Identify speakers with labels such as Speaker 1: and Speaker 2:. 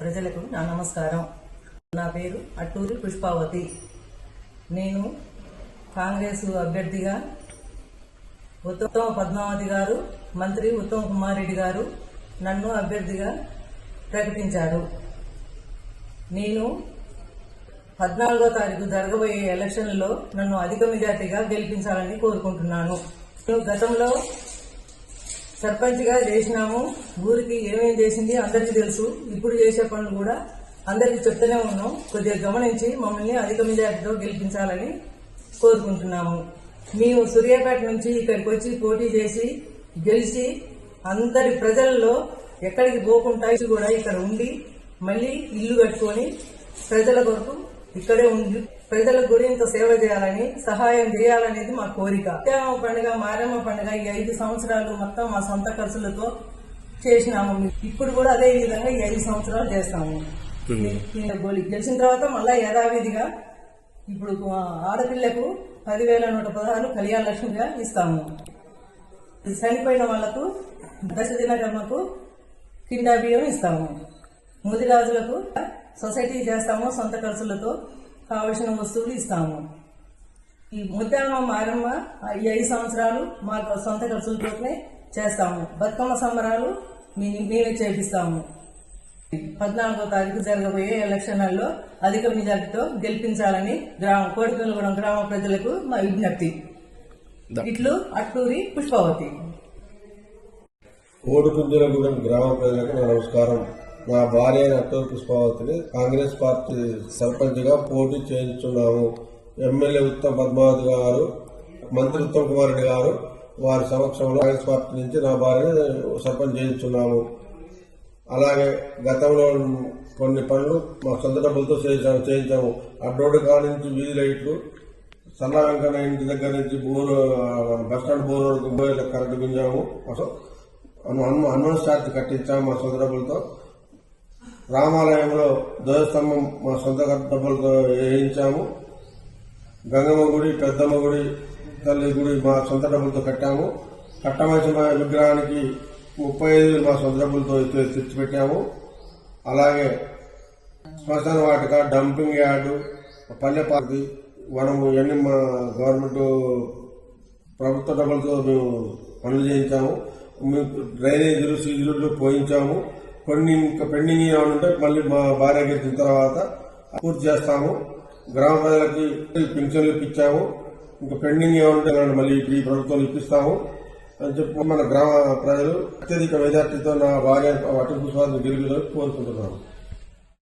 Speaker 1: ప్రజలకు నా నమస్కారం. నా పేరు అట్టూరి పుష్పావతి. నేను కాంగ్రెస్ అభ్యర్థిగా ఉత్తమ పద్మావతి గారు మంత్రి ఉత్తమ్ కుమార్ రెడ్డి గారు నన్ను అభ్యర్థిగా ప్రకటించారు. నేను పద్నాలుగో తారీఖు జరగబోయే ఎలక్షన్లో నన్ను అధిక మెజార్టీగా గెలిపించాలని కోరుకుంటున్నాను. గతంలో సర్పంచ్గా చేసినాము. ఊరికి ఏమేం చేసింది అందరికీ తెలుసు. ఇప్పుడు చేసే పనులు కూడా అందరికీ చెప్తూనే ఉన్నాం. కొద్దిగా గమనించి మమ్మల్ని అధిక మెజార్టీతో గెలిపించాలని కోరుకుంటున్నాము. మేము సూర్యాపేట నుంచి ఇక్కడికి వచ్చి పోటీ చేసి గెలిచి అందరి ప్రజల్లో ఎక్కడికి పోకుండా కూడా ఇక్కడ ఉండి మళ్ళీ ఇల్లు కట్టుకొని ప్రజల కొరకు ఇక్కడే ఉండి ప్రజలకు కూడా ఇంత సేవ చేయాలని సహాయం చేయాలనేది మా కోరిక. ముత్యాలమ్మ పండుగ మారమ్మ పండుగ ఈ ఐదు సంవత్సరాలు మొత్తం మా సొంత ఖర్చులతో చేసినాము. ఇప్పుడు కూడా అదే విధంగా ఈ ఐదు సంవత్సరాలు చేస్తాము. గెలిచిన తర్వాత మళ్ళా యథావిధిగా ఇప్పుడు ఆడపిల్లకు పదివేల నూట పదహారు కళ్యాణ లక్ష్మిగా ఇస్తాము. చనిపోయిన వాళ్ళకు దశ దినకర్మకు కిండా బియ్యం ఇస్తాము. ముదిరాజులకు సొసైటీ చేస్తాము సొంత ఖర్చులతో కావలసిన వస్తువులు ఇస్తాము. ఈ ముద్దామ మారమ్మ ఈ ఐదు సంవత్సరాలు మా సొంత ఖర్చులతోనే చేస్తాము. బతుకమ్మ సంబరాలు మీ- మేమే చేపిస్తాము. పద్నాలుగో తారీఖు జరగబోయే ఎలక్షన్లలో అధిక మెజార్టీతో గెలిపించాలని గ్రామ కోడికలగూడెం గ్రామ ప్రజలకు మా విజ్ఞప్తి. ఇట్లు అట్టూరి పుష్పవతి.
Speaker 2: ఓడుకుంజలగూడెం గ్రామ ప్రజలకు నమస్కారం. నా భార్య అయిన పుష్పావతిని కాంగ్రెస్ పార్టీ సర్పంచ్గా పోటీ చేయించున్నాము. ఎమ్మెల్యే ఉత్తమ్ పద్మావతి గారు మంత్రి ఉత్తమ్ కుమార్ రెడ్డి గారు వారి సమక్షంలో కాంగ్రెస్ పార్టీ నుంచి నా భార్యని సర్పంచ్ చేయించున్నాము. అలాగే గతంలో కొన్ని పనులు మా సొంత డబ్బులతో చేయించాము చేయించాము. అడ్రోడ్ కాడ నుంచి వీధి లైట్లు సన్నా వెంకన్న ఇంటి దగ్గర నుంచి బోర్ బస్ స్టాండ్ బోర్ వరకు బోర్ల కరెంటు గుంజాము అసలు హనుమాన్ స్టార్ట్ కట్టించాము మా సొంత డబ్బులతో. రామాలయంలో ధ్వజస్తంభం మా సొంత డబ్బులతో వేయించాము. గంగమ్మ గుడి పెద్దమ్మ గుడి తల్లి గుడి మా సొంత డబ్బులతో కట్టాము. కట్టమైసమ్మ విగ్రహానికి ముప్పై ఐదు మా సొంత డబ్బులతో తెచ్చిపెట్టాము. అలాగే శ్మశాన వాటిక డంపింగ్ యార్డు పల్లెపాతి మనము ఇవన్నీ మా గవర్నమెంట్ ప్రభుత్వ డబ్బులతో మేము పనులు చేయించాము. మేము డ్రైనేజీలు సీజులు పోయించాము. కొన్ని ఇంకా పెండింగ్ ఏమైనా ఉంటే మళ్ళీ మా భార్య గెలిచిన తర్వాత పూర్తి చేస్తాము. గ్రామ ప్రజలకి పింఛన్లు ఇప్పించాము. ఇంకా పెండింగ్ ఏమంటే మళ్ళీ ఈ ప్రభుత్వం ఇప్పిస్తాము అని చెప్పి మన గ్రామ ప్రజలు అత్యధిక మెజార్టీతో నా భార్య అటు పుష్పాన్ని గెలుగులో కోరుకుంటున్నాము